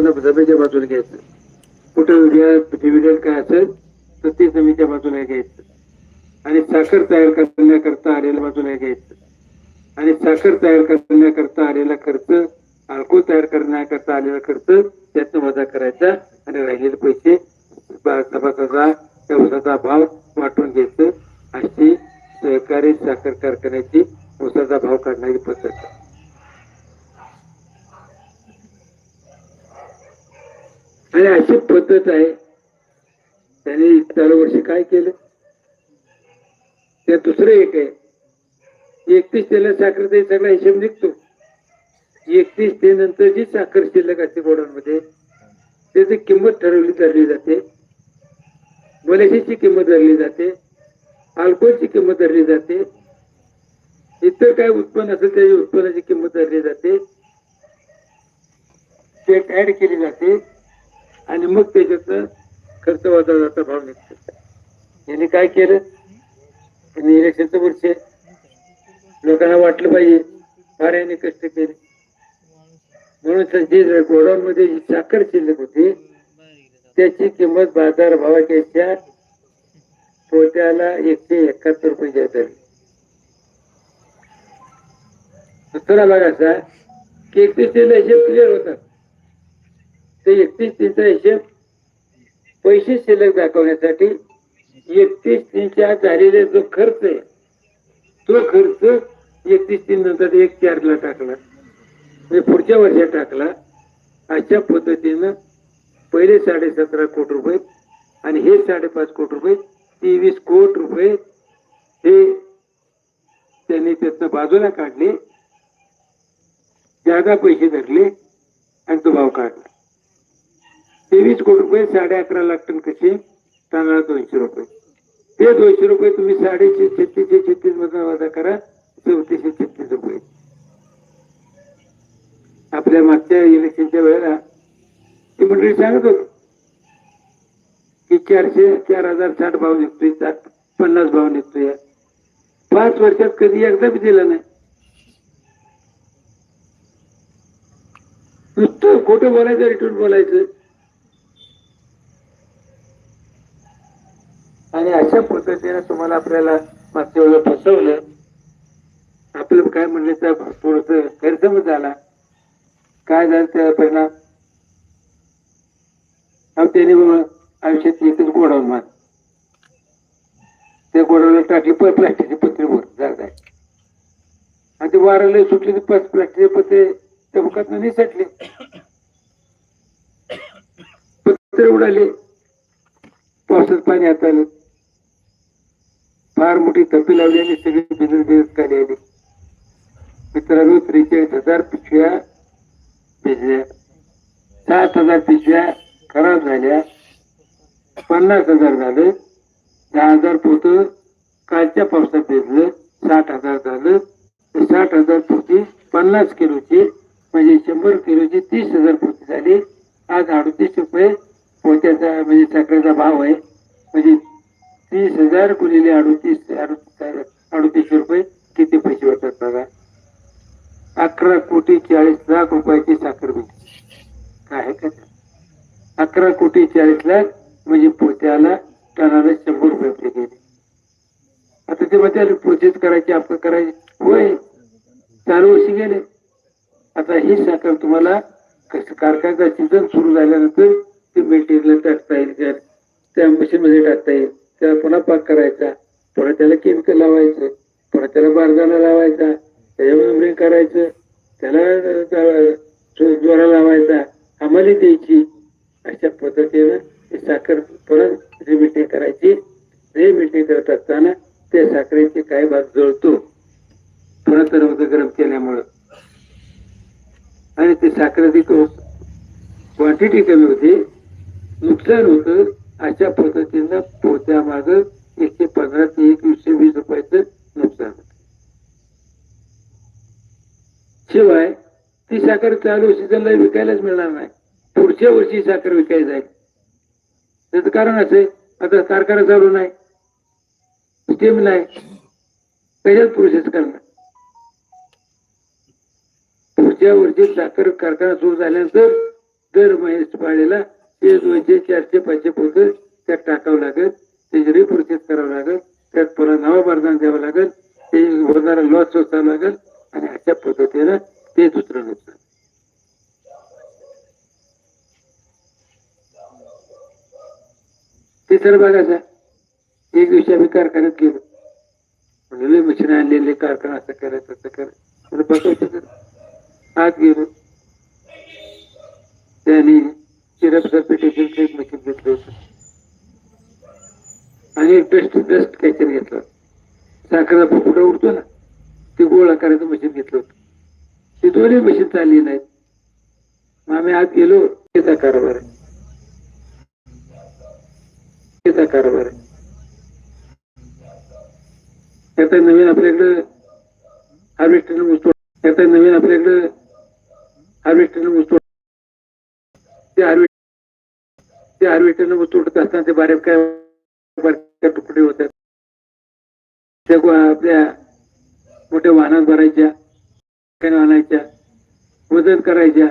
उत्पन्न जमेच्या बाजूला घ्यायचं. कुठं डिव्हिडंड काय असेल तर ते जमीच्या बाजूला घ्यायचं. आणि साखर तयार करण्याकरता आलेल्या बाजूला घ्यायचं. आणि साखर तयार करण्याकरता आलेला खर्च अल्कोहोल तयार करण्याकरता आलेला खर्च त्याचा वजा करायचा आणि राहिलेले पैसे सभासदा त्या उसाचा भाव वाटून घ्यायचं. अशी सहकारी साखर कारखान्याची उसाचा भाव काढण्याची पद्धत आणि अशी पद्धत आहे. त्याने चालू वर्षी काय केलं? त्या दुसरं एक आहे. एकतीस तेला साखरेचा सगळा हिशेब निघतो. एकतीस ते नंतर जी साखर शिल्लक असते गोडांमध्ये त्याची किंमत ठरवली धरली जाते. मोलाशीची किंमत धरली जाते. अल्कोहोलची किंमत धरली जाते. इतर काय उत्पन्न असेल त्याची उत्पन्नाची किंमत धरली जाते. ते ऍड केली जाते. आणि मग त्याच्यात खर्च वजा भाव निघतो. यांनी काय केलं? त्यांनी इलेक्शनचं वर्ष लोकांना वाटलं पाहिजे. फार यांनी कष्ट केले. म्हणून जे गोडाऊन मध्ये जी साखर शिल्लक होती त्याची किंमत बाजार भावाच्या पोत्याला एकशे एकाहत्तर रुपये जाहीर झाली. दुसरा भाग असा की एकतीस क्लिअर होता ते एकतीस तीनचा हिशेब पैसे शिल्लक दाखवण्यासाठी एकतीस तीनच्या झालेला जो खर्च आहे. तो खर्च एकतीस तीन नंतर एक चारला टाकला. म्हणजे पुढच्या वर्षात टाकला. अशा पद्धतीनं पहिले साडेसतरा कोटी रुपये आणि हे साडेपाच कोटी रुपये तेवीस कोटी रुपये हे त्यांनी त्यातनं बाजूला काढले. जादा पैसे धरले आणि तो भाव काढला. तेवीस कोटी रुपये साडे अकरा लाख टन कसे? तांदळा दोनशे रुपये. ते दोनशे रुपये तुम्ही साडेशे छत्तीसशे छत्तीस मधून वजा करा चौतीसशे छत्तीस रुपये. आपल्या मागच्या इलेक्शनच्या वेळेला ती मंडळी सांगत होत की चारशे चार हजार साठ भाव निघतोय सात पन्नास भाव निघतोय. पाच वर्षात कधी एकदा बी दिला नाही. नुसतं खोटं बोलायचं रिटर्न बोलायचं. आणि अशा पद्धतीने तुम्हाला आपल्याला मागच्या वेळेला फसवलं. आपलं काय म्हणलं तर थोडस गैरसमज झाला. काय झालं त्याचा परिणाम? अहो त्याने आयुष्यात एकच गोडाऊन मार त्या गोडाऊनला टाकली प्लास्टिकची पत्रे वर जागा आहे. आणि ते वाराला सुटले ते पाच प्लास्टिकचे पत्रे त्या मुखात निसटले पत्रे उडाले. पावसात पाणी हात आलं फार मोठी तपी लावली आणि सगळी बिजत बिजत खाली आली. मित्रांनो त्रेचाळीस हजार पिशव्या भिजल्या सात हजार पिशव्या खराब झाल्या. पन्नास हजार झालं. दहा हजार पोत कालच्या पावसात भिजलं साठ हजार झालं. साठ हजार पोती पन्नास किलोची म्हणजे शंभर किलोची तीस हजार पोती झाली. आज अडतीस रुपये पोत्याचा म्हणजे साखरेचा भाव आहे. म्हणजे तीस हजार गुणिले अडतीस अडतीस अडतीसशे रुपये किती पैसे वाटतात बघा? अकरा कोटी चाळीस लाख रुपयाची साखर मिळते काय आहे का? अकरा कोटी चाळीस लाख म्हणजे पोत्याला टनाला शंभर रुपये आपले गेले. आता ते म्हणते प्रोसेस करायची आपण करायची. होय. चालू वर्षी गेले. आता ही साखर तुम्हाला कसं कारखान्याचा सीझन सुरू झाल्यानंतर ते मेटेरियल टाकता येईल त्या- त्या मध्ये टाकता येईल. त्याला पुन्हा पाक करायचा. पुन्हा त्याला केमिकल लावायचं. पुन्हा त्याला बारदाना लावायचा. त्याच्यामध्ये करायचं. त्याला अं, जोरा लावायचा आम्हाला द्यायची. अशा पद्धतीनं ती साखर परत रिमिटिंग करायची. रिमिटिंग करत असताना त्या साखरेचे काही भाग जळतो? परत गरम केल्यामुळं. आणि ते साखरेची क्वांटिटी कमी होते. नुकसान होतं. अशा पद्धतीनं पोत्या माग एकशे पंधरा ते एकवीसशे वीस रुपयाचं नुकसान. शिवाय ती साखर चालू सीझनला विकायलाच मिळणार नाही. पुढच्या वर्षी साखर विकायला जाईल. त्याचं कारण असे आता कारखाना चालू नाही. स्टीम नाही. कशाच प्रोसेस करणार. पुढच्या वर्षी साखर कारखाना सुरू झाल्यानंतर दर महिन्यापाळीला ते दोनशे चारशे पाचशे पोत त्यात टाकावं लागत त्याची रिप्रोसेस करावं लागत त्यात पुन्हा नवा वरदान द्यावं लागत ते होणारा लॉस सोसावं लागल. आणि अशा पद्धतीनं ते दुसरं नुकसान तिसरं बघायचं. एक दिवशी आम्ही कारखान्यात गेलो. म्हणजे मशीन आणलेले कारखाना असं करायचं असं करायचं बघायचं तर. आत गेलो. त्यांनी चिरपसर पेटीचं मशीन घेतलं होतं आणि एक डस्ट काहीतरी घेतलं. साखरेचा पुढे उडतो ना ते गोळा करायचं मशीन घेतलं होतं. ते दोन्ही मशीन चालली नाहीत. मग आम्ही आत गेलो त्याचा कारभार आहे. त्याचा कारभार आहे. त्याचा नवीन आपल्याकडं हार्वेस्टर ऊस त्याचा नवीन आपल्याकडं हार्वेस्टर ऊस ते हार्वेस्ट ते हार्वेस्टरनं ऊस तोडत असताना ते बारीक काय बारक्या तुकडे होतात. त्या आपल्या मोठ्या वाहनात भरायच्या आणायच्या वजन करायच्या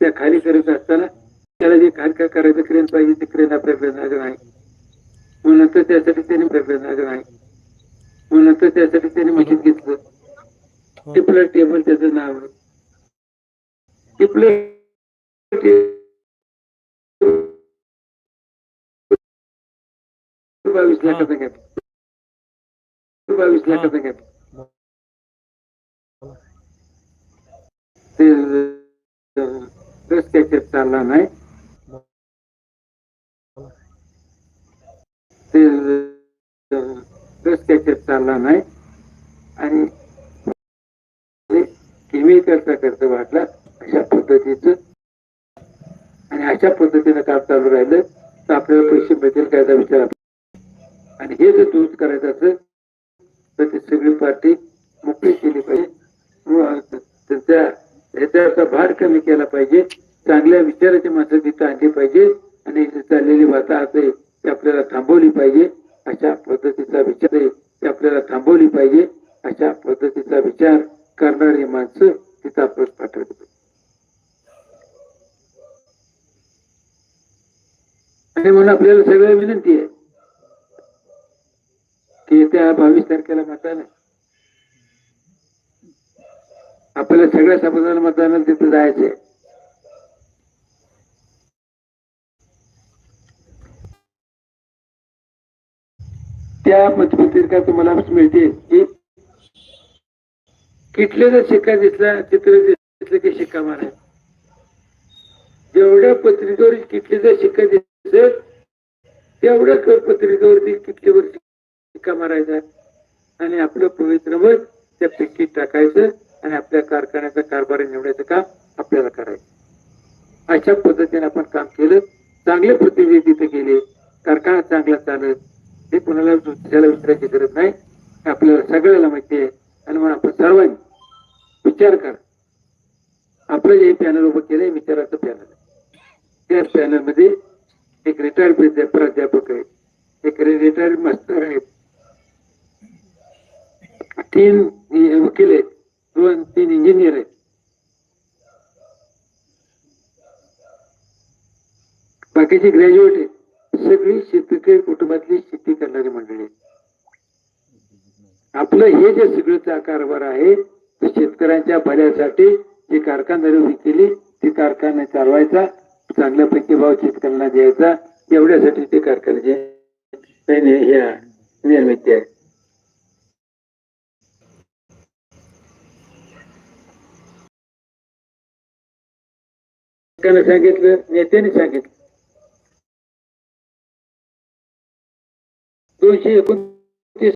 त्या खाली करत असताना त्याला जे खाली काय करायचं क्रेन पाहिजे ते क्रेन आपल्याकडे नाग नाही मग नंतर त्यासाठी त्यांनी आपल्याकडे नाही मग नंतर त्यासाठी त्यांनी मशीन घेतलं. टिपलर टेबल त्याचं नाव आहे. टिपलर बावीस लाखाचा घ्या बावीस लाखाचा घ्या ते रस्त्याच्या चालला नाही ते रस्त्याच्या चालला नाही आणि केमिकलचा खर्च वाटला अशा पद्धतीचं आणि अशा पद्धतीनं काम चालू राहिलं तर आपल्याला पैसे भेटेल कायदा विचार आणि हे जर दुरुस्त करायचं असेल तर ती सगळी पार्टी मोकळी केली पाहिजे. त्यांचा भार कमी केला पाहिजे. चांगल्या विचाराची माणसं तिथं आणली पाहिजे. आणि चाललेली वाता आहे ती आपल्याला थांबवली पाहिजे. अशा पद्धतीचा विचार आहे ती आपल्याला थांबवली पाहिजे. अशा पद्धतीचा विचार करणारी माणसं तिथं आपण पाठवली पाहिजे आणि म्हणून आपल्याला सगळ्या विनंती आहे. की येत्या बावीस तारखेला मतदान आहे. आपल्याला सगळ्या समाजाला मतदान तिथे जायचंय. त्या मतपत्रिका तुम्हाला मिळते की किटले जर शिक्का दिसला चित्र दिसलं की शिक्का मारायचा जेवढ्या पत्रिकेवर किटले जर शिक्का दिसत तेवढ्या क- पत्रिकेवरती किटलीवर शिक्का मारायचा आणि आपलं पवित्र मत त्या पिक्कीत टाकायचं आणि आपल्या कारखान्याचा कारभार निवडायचं काम आपल्याला करायचं. अशा पद्धतीने आपण काम केलं. चांगले प्रतिनिधी तिथे गेले. कारखाना चांगला चालत. हे कोणाला दुसऱ्याला विचारायची गरज नाही. आपल्याला सगळ्याला माहिती आहे. आणि म्हणून आपण सर्वांनी विचार करा. आपलं जे पॅनल उभं केलंय विचाराचं पॅनल त्या पॅनलमध्ये एक रिटायर्ड प्राध्यापक आहे एक रिटायर्ड मास्टर आहे तीन वकील आहेत दोन तीन इंजिनियर आहेत बाकीचे ग्रॅज्युएट आहेत सगळी शेतकरी कुटुंबातली शेती करणारी मंडळी. आपलं हे जे सगळं कारभार आहे ते शेतकऱ्यांच्या भल्यासाठी जी कारखानदारी उभी केली ती कारखाना चालवायचा चांगल्यापैकी भाव शेतकऱ्यांना द्यायचा एवढ्यासाठी ते कारखान्याचे निर्मिती आहे. सांगितलं नेत्याने सांगितलं दोनशे एकोण